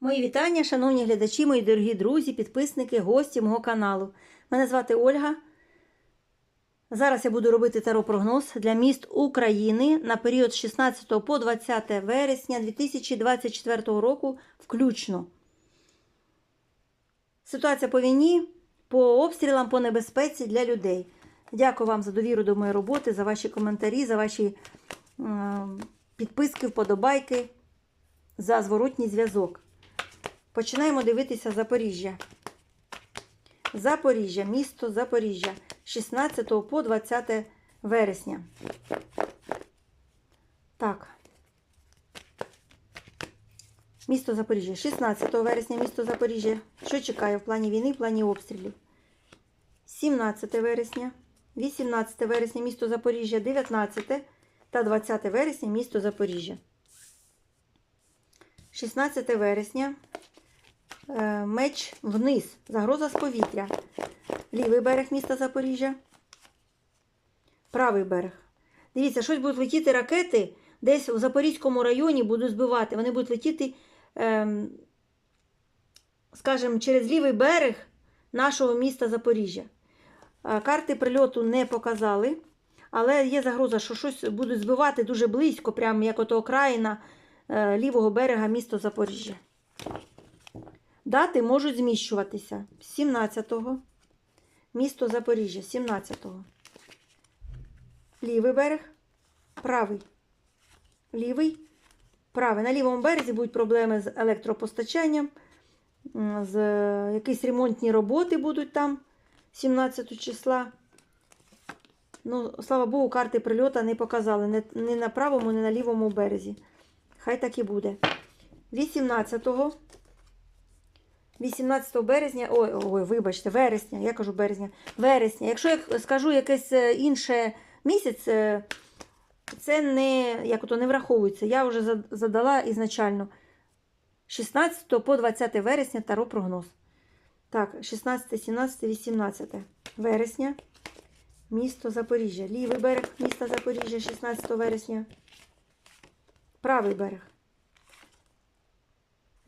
Мої вітання, шановні глядачі, мої дорогі друзі, підписники, гості мого каналу. Мене звати Ольга. Зараз я буду робити таро-прогноз для міст України на період з 16 по 20 вересня 2024 року включно. Ситуація по війні, по обстрілам, по небезпеці для людей. Дякую вам за довіру до моєї роботи, за ваші коментарі, за ваші е, підписки, вподобайки, за зворотній зв'язок. Починаємо дивитися Запоріжжя. Запоріжжя, місто Запоріжжя, 16 по 20 вересня. Так. Місто Запоріжжя, 16 вересня, місто Запоріжжя. Що чекає в плані війни, в плані обстрілів? 17 вересня, 18 вересня, місто Запоріжжя, 19 та 20 вересня, місто Запоріжжя. 16 вересня. Е, Меч вниз. Загроза з повітря. Лівий берег міста Запоріжжя. Правий берег. Дивіться, щось будуть летіти ракети. Десь у Запорізькому районі будуть збивати. Вони будуть летіти, ем, скажімо, через лівий берег нашого міста Запоріжжя. Е, Карти прильоту не показали, але є загроза, що щось будуть збивати дуже близько, прямо як ото окраїна е, лівого берега міста Запоріжжя. Дати можуть зміщуватися 17-го, місто Запоріжжя, 17-го. Лівий берег, правий. Лівий, правий. На лівому березі будуть проблеми з електропостачанням, з е, якісь ремонтні роботи будуть там 17 числа. Ну, слава Богу, карти прильота не показали ні- на правому, ні на лівому березі. Хай так і буде. 18-го. 18 березня, ой, ой, вибачте, вересня, я кажу березня, вересня. Якщо я скажу якесь е, інше місяць, е, це не, як ото, не враховується. Я вже задала ізначально 16 по 20 вересня таро прогноз. Так, 16, 17, 18 вересня. Місто Запоріжжя. Лівий берег міста Запоріжжя, 16 вересня. Правий берег.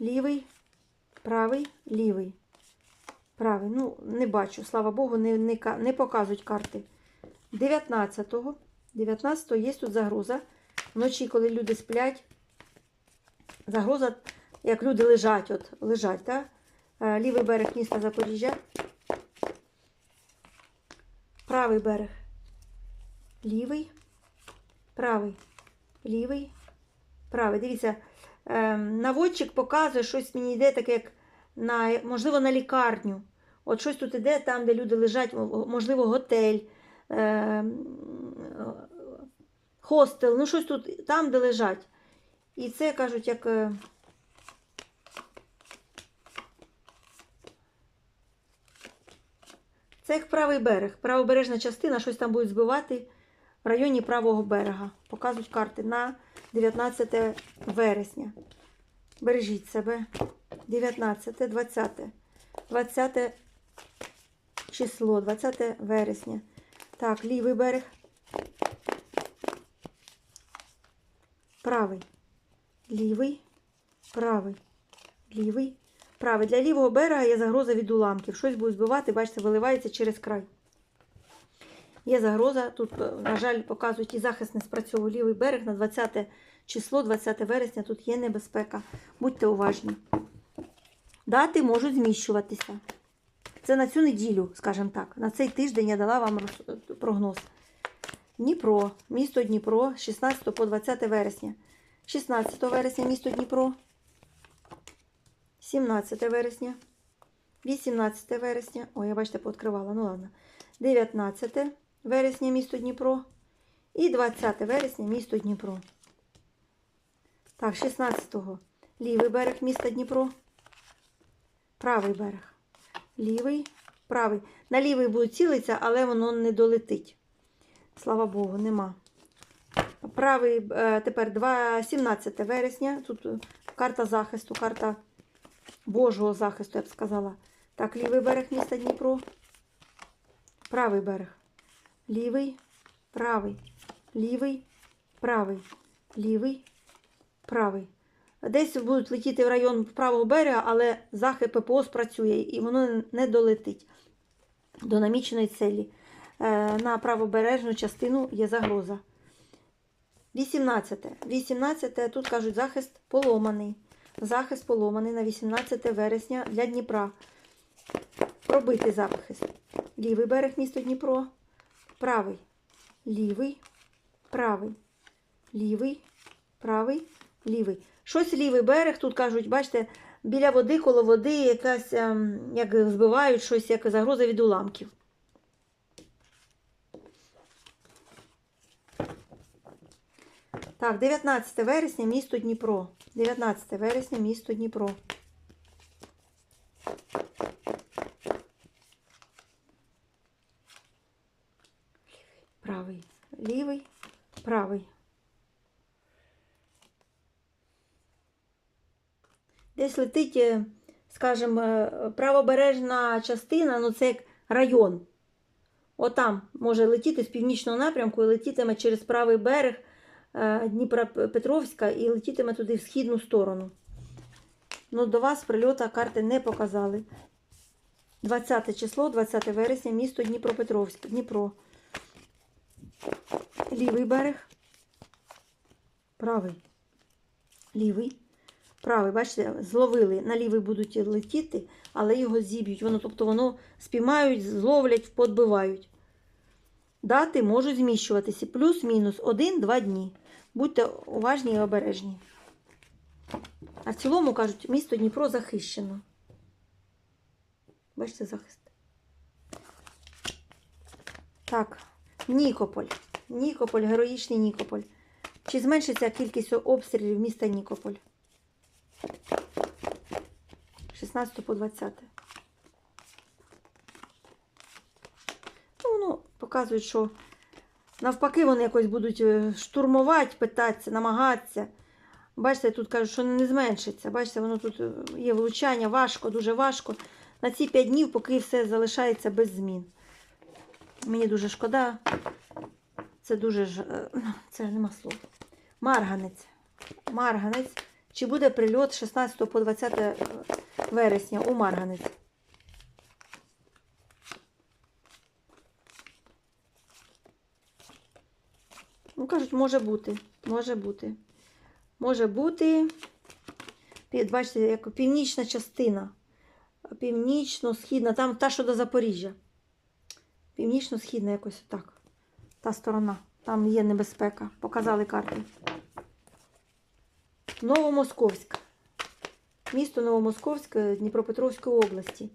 Лівий, правий, лівий. Правий. Ну, не бачу, слава Богу, не, не, не показують карти. 19-го. 19-го є тут загроза. Вночі, коли люди сплять, загроза, як люди лежать, от, лежать, так? Е, Лівий берег міста Запоріжжя. Правий берег. Лівий, правий, лівий, правий. Дивіться, ем, наводчик показує, щось мені йде таке, як на, можливо, на лікарню. От щось тут іде там, де люди лежать, можливо, готель, ем, хостел, ну щось тут там, де лежать. І це кажуть, як. е, Це як правий берег. Правобережна частина, щось там будуть збивати в районі правого берега. Показують карти на 19 вересня. Бережіть себе. 19, 20. 20 число, 20 вересня. Так, лівий берег. Правий. Лівий. Правий. Лівий. Правий. Для лівого берега є загроза від уламків. Щось буде збивати, бачите, виливається через край. Є загроза. Тут, е, на жаль, показують і захист не спрацьовує лівий берег на 20 число, 20 вересня. Тут є небезпека. Будьте уважні. Дати можуть зміщуватися. Це на цю неділю, скажімо так. На цей тиждень я дала вам прогноз. Дніпро, місто Дніпро, 16 по 20 вересня. 16 вересня місто Дніпро. 17 вересня. 18 вересня. Ой, я бачите, пооткривала. Ну ладно. 19 вересня місто Дніпро. І 20 вересня місто Дніпро. Так, 16-го. Лівий берег міста Дніпро. Правий берег. Лівий, правий. На лівий буде цілитися, але воно не долетить. Слава Богу, нема. Правий е, тепер 2, 17 вересня. Тут е, карта захисту, карта Божого захисту, я б сказала. Так, лівий берег міста Дніпро. Правий берег. Лівий, правий, лівий, правий, лівий, правий. Десь будуть летіти в район правого берега, але захист ППО спрацює і воно не долетить до наміченої цілі. Е, На правобережну частину є загроза. 18. 18. Тут кажуть, захист поломаний. Захист поломаний на 18 вересня для Дніпра. Пробитий захист. Лівий берег місто Дніпро. Правий. Лівий. Правий. Лівий. Правий. Лівий. Щось лівий берег, тут кажуть, бачите, біля води, коло води, якась, ем, як збивають щось, як загроза від уламків. Так, 19 вересня, місто Дніпро. 19 вересня, місто Дніпро. Правий, лівий, правий. Десь летить, е, скажімо, е, правобережна частина, ну це як район. Отам може летіти з північного напрямку і летітиме через правий берег е, Дніпропетровська і летітиме туди в східну сторону. Ну, до вас прильота карти не показали. 20 число, 20 вересня, місто Дніпропетровськ, Дніпро. Лівий берег. Правий. Лівий. Правий, бачите, зловили. На лівий будуть летіти, але його зіб'ють. Воно, тобто воно спіймають, зловлять, подбивають. Дати можуть зміщуватися плюс-мінус 1-2 дні. Будьте уважні і обережні. А в цілому, кажуть, місто Дніпро захищено. Бачите, захист. Так, Нікополь. Нікополь, героїчний Нікополь. Чи зменшиться кількість обстрілів міста Нікополь? 16 по 20. Ну, воно показує, що навпаки вони якось будуть е, штурмувати, питатися, намагатися. Бачите, тут кажуть, що не зменшиться. Бачите, воно тут е, є влучання, важко, дуже важко. На ці 5 днів, поки все залишається без змін. Мені дуже шкода. Це дуже ж. е, Це нема слов. Марганець. Марганець. Чи буде прильот 16 по 20 вересня у Марганець? Ну, кажуть, може бути. Може бути. Може бути. Бачите, як північна частина. Північно-східна, там та, що до Запоріжжя. Північно-східна якось так. Та сторона. Там є небезпека. Показали карти. Новомосковськ. Місто Новомосковськ Дніпропетровської області.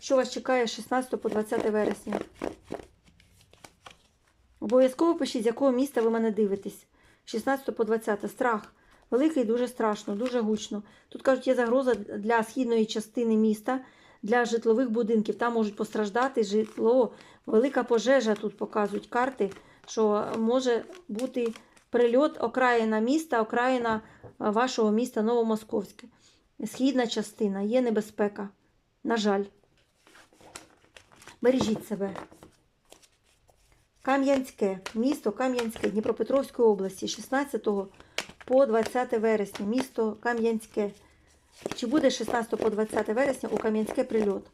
Що вас чекає з 16 по 20 вересня? Обов'язково пишіть, з якого міста ви мене дивитесь. 16 по 20. Страх. Великий, дуже страшно, дуже гучно. Тут кажуть, є загроза для східної частини міста, для житлових будинків. Там можуть постраждати житло. Велика пожежа тут показують карти, що може бути прильот окраїна міста, окраїна е, вашого міста Новомосковське. Східна частина, є небезпека. На жаль. Бережіть себе. Кам'янське, місто Кам'янське Дніпропетровської області, 16 по 20 вересня, місто Кам'янське. Чи буде 16 по 20 вересня у Кам'янське прильот?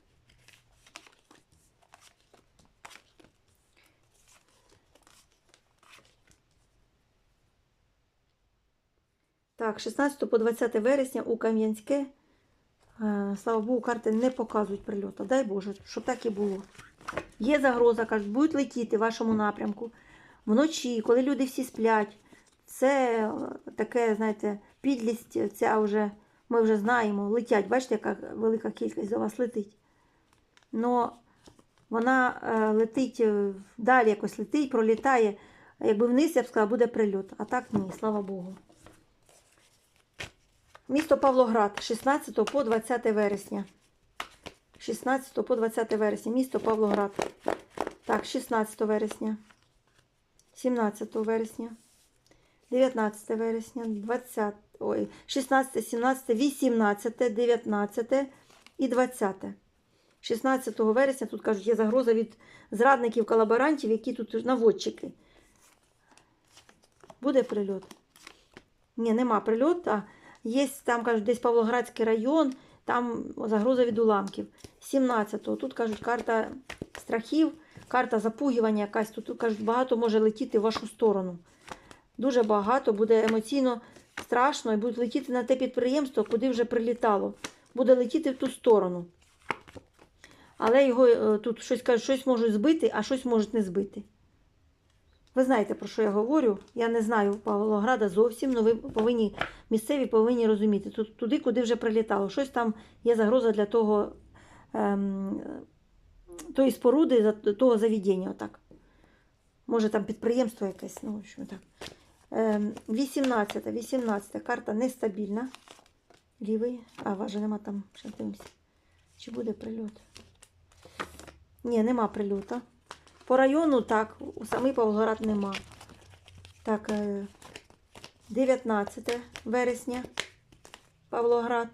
Так, 16 по 20 вересня у Кам'янське. е, Слава Богу, карти не показують прильоту. Дай Боже, щоб так і було. Є загроза, кажуть, будуть летіти в вашому напрямку вночі, коли люди всі сплять. Це е, таке, знаєте, підлість, ця вже, ми вже знаємо, летять. Бачите, яка велика кількість за вас летить. Но вона е, летить далі якось летить, пролітає. Якби вниз, я б сказала, буде прильот. А так ні, слава Богу. Місто Павлоград, 16 по 20 вересня. 16 по 20 вересня. Місто Павлоград. Так, 16 вересня. 17 вересня. 19 вересня. 20. Ой, 16, 17, 18, 19 і 20. 16 вересня тут кажуть, є загроза від зрадників, колаборантів, які тут наводчики. Буде прильот? Ні, нема прильоту. Є там, кажуть, десь Павлоградський район, там загроза від уламків. 17-го. Тут кажуть, карта страхів, карта запугівання якась. Тут, кажуть, багато може летіти в вашу сторону. Дуже багато буде емоційно страшно і будуть летіти на те підприємство, куди вже прилітало. Буде летіти в ту сторону. Але його е, тут щось кажуть, щось можуть збити, а щось можуть не збити. Ви знаєте, про що я говорю. Я не знаю Павлограда зовсім, але ви повинні, місцеві повинні розуміти. Туди, куди вже прилітало. Щось там є загроза для того, ем, тої споруди, того заведення. Отак. Може там підприємство якесь, ну, в общем, так. Ем, 18, 18 карта нестабільна. Лівий. А, важа нема там. Ще дивимося. Чи буде прильот? Ні, нема прильота. По району так, у самий Павлоград нема. Так, е, 19 вересня. Павлоград.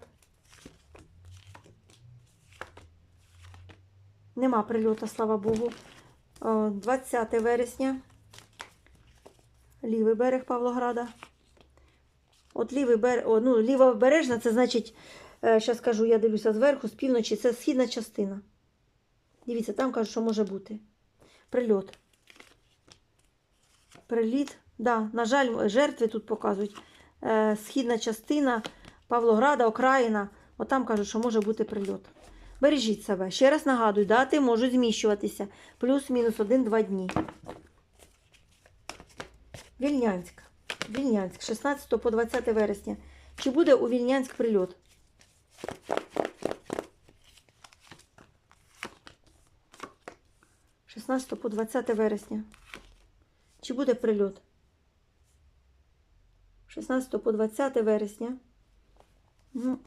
Нема прильота, слава Богу. 20 вересня. Лівий берег Павлограда. От лівий берег, ну, лівобережна, це значить, зараз скажу, я дивлюся зверху, з півночі, це східна частина. Дивіться, там кажуть, що може бути. Прильот. Приліт. Да, на жаль, жертви тут показують. Е, східна частина Павлограда, окраїна. От там кажуть, що може бути прильот. Бережіть себе. Ще раз нагадую, дати можуть зміщуватися. Плюс-мінус 1-2 дні. Вільнянськ. Вільнянськ. 16 по 20 вересня. Чи буде у Вільнянськ прильот? – 16 по 20 вересня. Чи буде прильот? 16 по 20 вересня. Ну,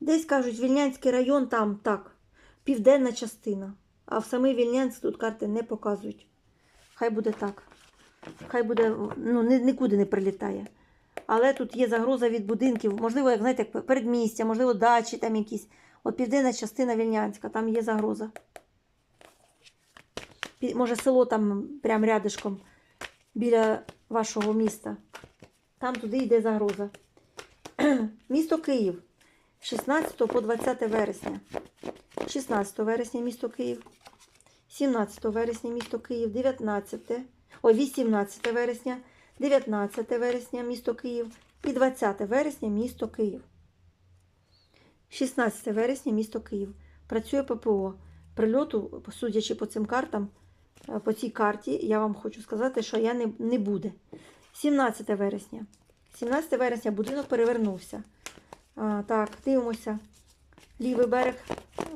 десь кажуть, Вільнянський район там так, південна частина. А в самий Вільнянськ тут карти не показують. Хай буде так. Хай буде, ну, нікуди не прилітає. Але тут є загроза від будинків, можливо, як знаєте, як передмістя, можливо, дачі там якісь. От південна частина Вільнянська, там є загроза. Може, село там прям рядишком біля вашого міста. Там туди йде загроза. Місто Київ. 16 по 20 вересня. 16 вересня місто Київ. 17 вересня місто Київ. 19. Ой, 18 вересня. 19 вересня місто Київ. І 20 вересня місто Київ. 16 вересня місто Київ. Працює ППО. Прильоту, судячи по цим картам, е, по цій карті, я вам хочу сказати, що я не, не буде. 17 вересня. 17 вересня будинок перевернувся. А, так, дивимося. Лівий берег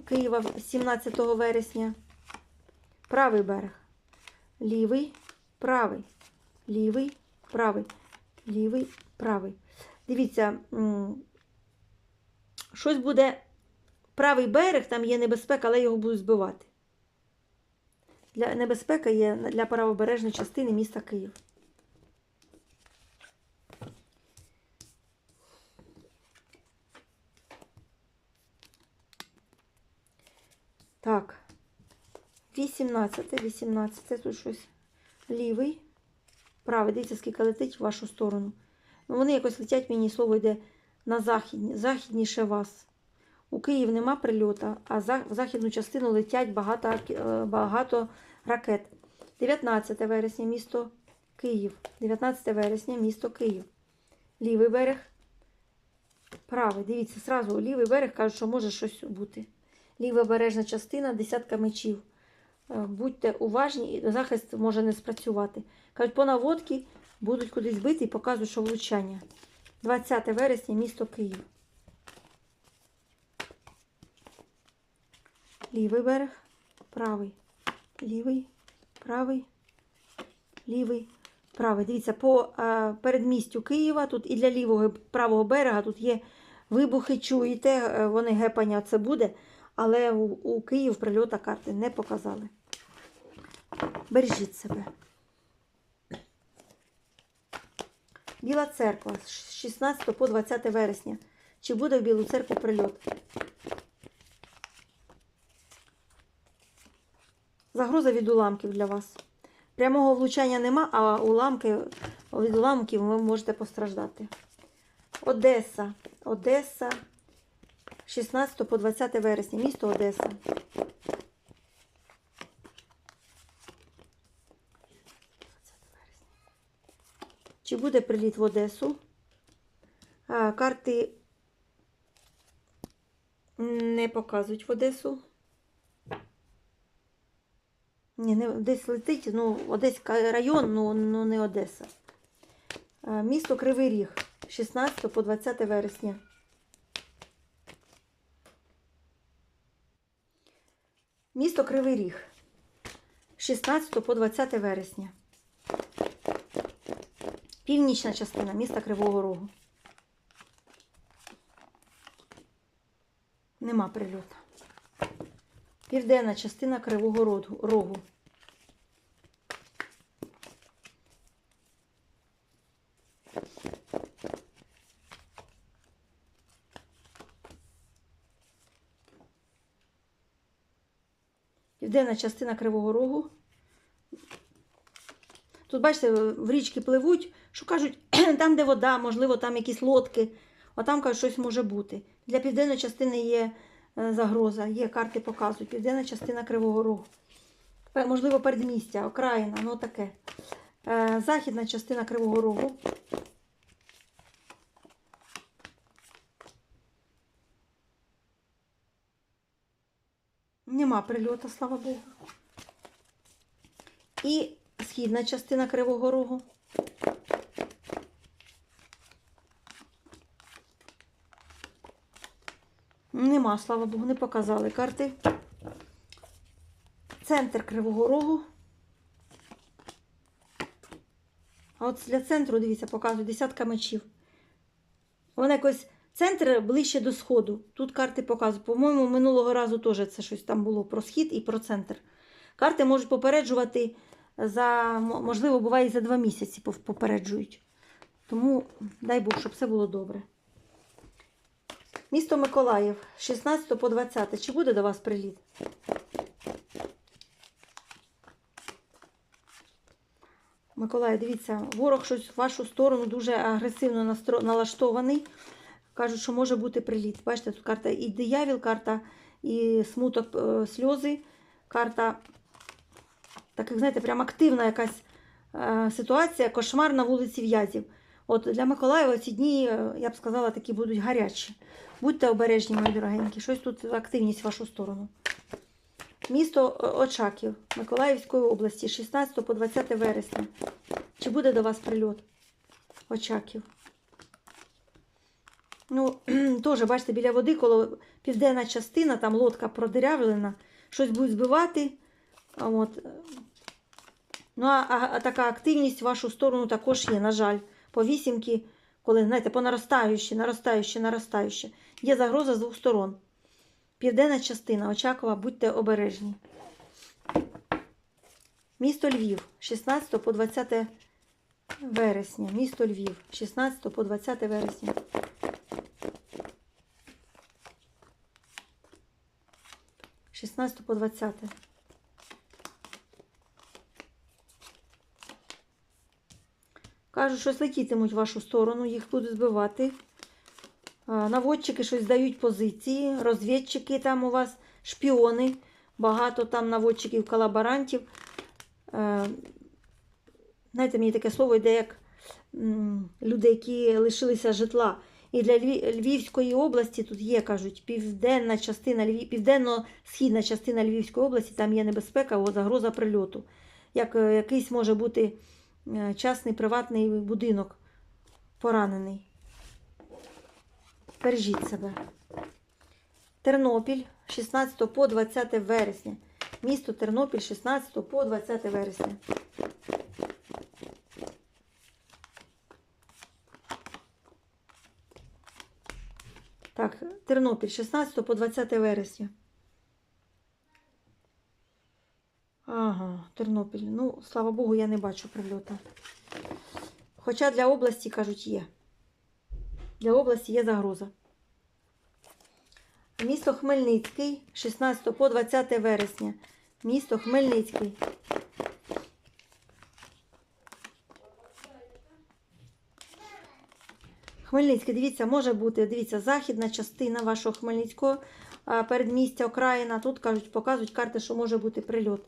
Києва 17 вересня. Правий берег. Лівий, правий. Лівий, правий. Лівий, правий. Дивіться, щось буде. Правий берег, там є небезпека, але його будуть збивати. Для небезпека є для правобережної частини міста Київ. Так. 18, 18, тут щось лівий. Правий, дивіться, скільки летить в вашу сторону. Ну, вони якось летять, мені слово йде на західні, західніше вас. У Київ нема прильота, а в західну частину летять багато, е, багато ракет. 19 вересня, місто Київ. 19 вересня, місто Київ. Лівий берег. Правий. Дивіться, зразу лівий берег кажуть, що може щось бути. Лівобережна частина, десятка мечів. Е, Будьте уважні, захист може не спрацювати. Кажуть, по наводці будуть кудись бити і показують, що влучання. 20 вересня, місто Київ. Лівий берег, правий, лівий, правий, лівий, правий. Дивіться, по е, передмістю Києва тут і для лівого і правого берега тут є вибухи, чуєте, е, вони гепання це буде, але у, у Київ прильота карти не показали. Бережіть себе. Біла церква з 16 по 20 вересня. Чи буде в Білу церкву прильот? Загроза від уламків для вас. Прямого влучання нема, а уламки, від уламків ви можете постраждати. Одеса. Одеса. 16 по 20 вересня. Місто Одеса. Чи буде приліт в Одесу? Карти не показують в Одесу. Ні, не десь летить, ну, Одеський район, ну, ну не Одеса. Місто Кривий Ріг, 16 по 20 вересня. Місто Кривий Ріг, 16 по 20 вересня. Північна частина міста Кривого Рогу. Нема прильоту. Південна частина Кривого Рогу-. Південна частина Кривого Рогу. Тут, бачите, в річки пливуть, що кажуть, там, де вода, можливо, там якісь лодки, а там кажуть, щось може бути. Для південної частини є е, загроза, є карти показують. Південна частина Кривого Рогу. Можливо, передмістя, окраїна, ну таке. Е, Західна частина Кривого Рогу. Нема прильоту, слава Богу. І східна частина Кривого Рогу. Нема, слава Богу, не показали карти. Центр Кривого Рогу. А от для центру, дивіться, показують десятка мечів. Вона якось центр ближче до сходу. Тут карти показують. По-моєму, минулого разу теж це щось там було про схід і про центр. Карти можуть попереджувати за, можливо, буває і за два місяці попереджують. Тому дай Бог, щоб все було добре. Місто Миколаїв, 16 по 20. Чи буде до вас приліт? Миколаїв, дивіться, ворог щось в вашу сторону дуже агресивно налаштований. Кажуть, що може бути приліт. Бачите, тут карта і диявіл, карта і смуток, е, сльози, карта таких, знаєте, прям активна якась е, ситуація, кошмар на вулиці В'язів. От для Миколаєва ці дні, е, я б сказала, такі будуть гарячі. Будьте обережні, мої дорогенькі. Щось тут активність в вашу сторону. Місто е, Очаків Миколаївської області, 16 по 20 вересня. Чи буде до вас прильот? Очаків. Ну, теж, бачите, біля води, коло південна частина, там лодка продирявлена, щось будуть збивати. От. е, Ну, а, а, а така активність в вашу сторону також є, на жаль. По вісімки, коли, знаєте, по наростаючі, наростаючі, наростаючі. Є загроза з двох сторон. Південна частина, Очакова, будьте обережні. Місто Львів, 16 по 20 вересня. Місто Львів, 16 по 20 вересня. Шістнадцяте по 20. Кажуть, щось летітимуть в вашу сторону, їх будуть збивати. Наводчики щось дають позиції, розвідчики там у вас, шпіони, багато там наводчиків, колаборантів. Е, Знаєте, мені таке слово йде як люди, які лишилися житла. І для Львівської області тут є, кажуть, південна частина, Львів- південно-східна частина Львівської області, там є небезпека, загроза прильоту. Як е, якийсь може бути частний приватний будинок поранений. Бережіть себе. Тернопіль 16 по 20 вересня. Місто Тернопіль 16 по 20 вересня. Так, Тернопіль 16 по 20 вересня. Ага, Тернопіль. Ну, слава Богу, я не бачу прильота. Хоча для області, кажуть, є. Для області є загроза. Місто Хмельницький, 16 по 20 вересня. Місто Хмельницький. Хмельницький, дивіться, може бути, дивіться, західна частина вашого Хмельницького передмістя, окраїна. Тут кажуть, показують карти, що може бути прильот.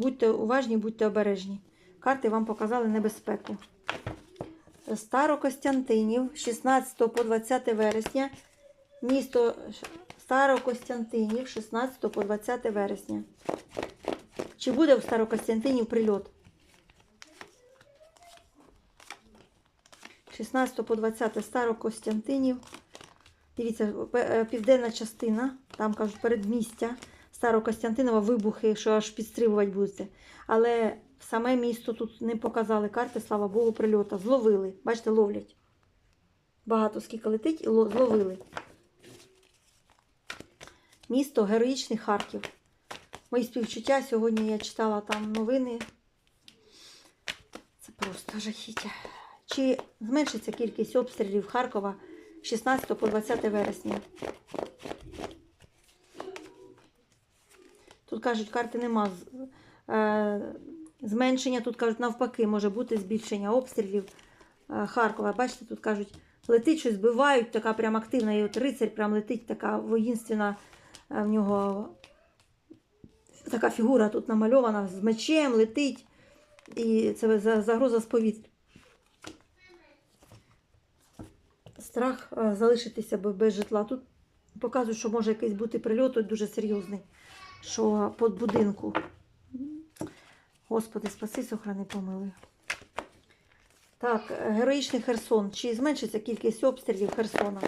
Будьте уважні, будьте обережні. Карти вам показали небезпеку. Старокостянтинів, 16 по 20 вересня. Місто Старокостянтинів, 16 по 20 вересня. Чи буде в Старокостянтинів прильот? 16 по 20 Старокостянтинів. Дивіться, е, південна частина, там кажуть, передмістя Старокостянтинова, вибухи, що аж підстрибувати будете. Але саме місто тут не показали карти, слава Богу, прильота. Зловили. Бачите, ловлять. Багато скільки летить, і зловили. Місто Героїчний Харків. Мої співчуття. Сьогодні я читала там новини. Це просто жахіття. Чи зменшиться кількість обстрілів Харкова 16 по 20 вересня? Тут кажуть, карти нема е, зменшення. Тут кажуть, навпаки, може бути збільшення обстрілів е, Харкова. Бачите, тут кажуть, летить щось, збивають, така прям активна. І от рицарь прям летить, така воїнственна е, в нього така фігура тут намальована з мечем, летить. І це загроза з повітря. Страх залишитися без житла. Тут показують, що може якийсь бути прильот дуже серйозний, що під будинку. Господи, спаси, сохрани, помилуй. Так, героїчний Херсон. Чи зменшиться кількість обстрілів Херсона?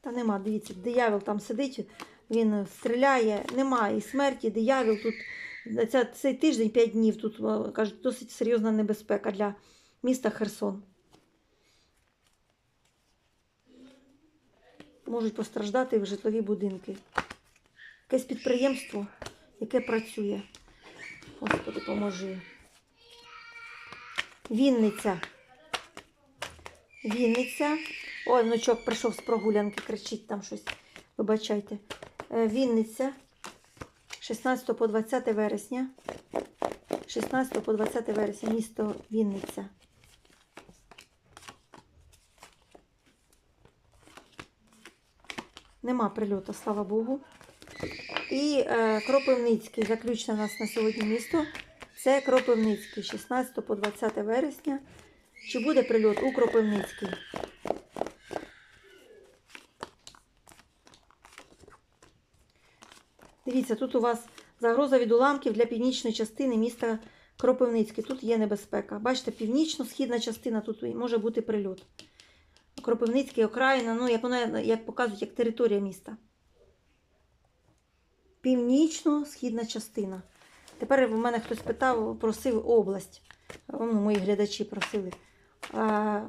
Та нема, дивіться, диявол там сидить, він стріляє, немає і смерті, диявол тут. Ця, цей тиждень 5 днів тут кажуть, досить серйозна небезпека для міста Херсон. Можуть постраждати в житлові будинки. Якесь підприємство, яке працює. Господи, поможи. Вінниця. Вінниця. Ой, внучок прийшов з прогулянки, кричить там щось. Вибачайте. Е, Вінниця. 16 по 20 вересня. 16 по 20 вересня, місто Вінниця. Нема прильоту, слава Богу. І е, Кропивницький, заключне у нас на сьогодні місто. Це Кропивницький, 16 по 20 вересня. Чи буде прильот у Кропивницький? Дивіться, тут у вас загроза від уламків для північної частини міста Кропивницький. Тут є небезпека. Бачите, північно-східна частина, тут може бути прильот. Кропивницький, окраїна, ну, як, вона, як показують, як територія міста. Північно-східна частина. Тепер в мене хтось питав, просив область. Ну, мої глядачі просили. А,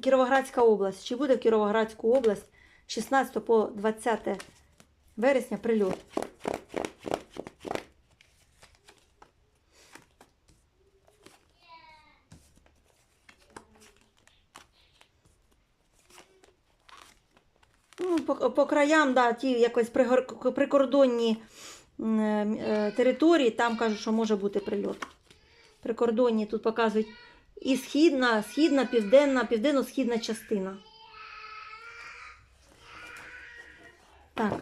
Кіровоградська область. Чи буде в Кіровоградську область 16 по 20 вересня прильот? Ну, по, по краям, да, ті якось прикордонні м, е, території, там кажуть, що може бути прильот. Прикордонні тут показують і східна, східна, південна, південно-східна частина. Так,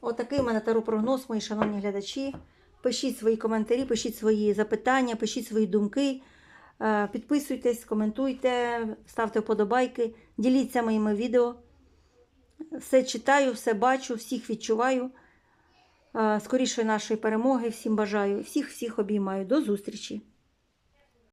отакий у мене таропрогноз, мої шановні глядачі. Пишіть свої коментарі, пишіть свої запитання, пишіть свої думки. Е, Підписуйтесь, коментуйте, ставте вподобайки, діліться моїми відео. Все читаю, все бачу, всіх відчуваю. Скоріше нашої перемоги. Всім бажаю, всіх всіх обіймаю. До зустрічі!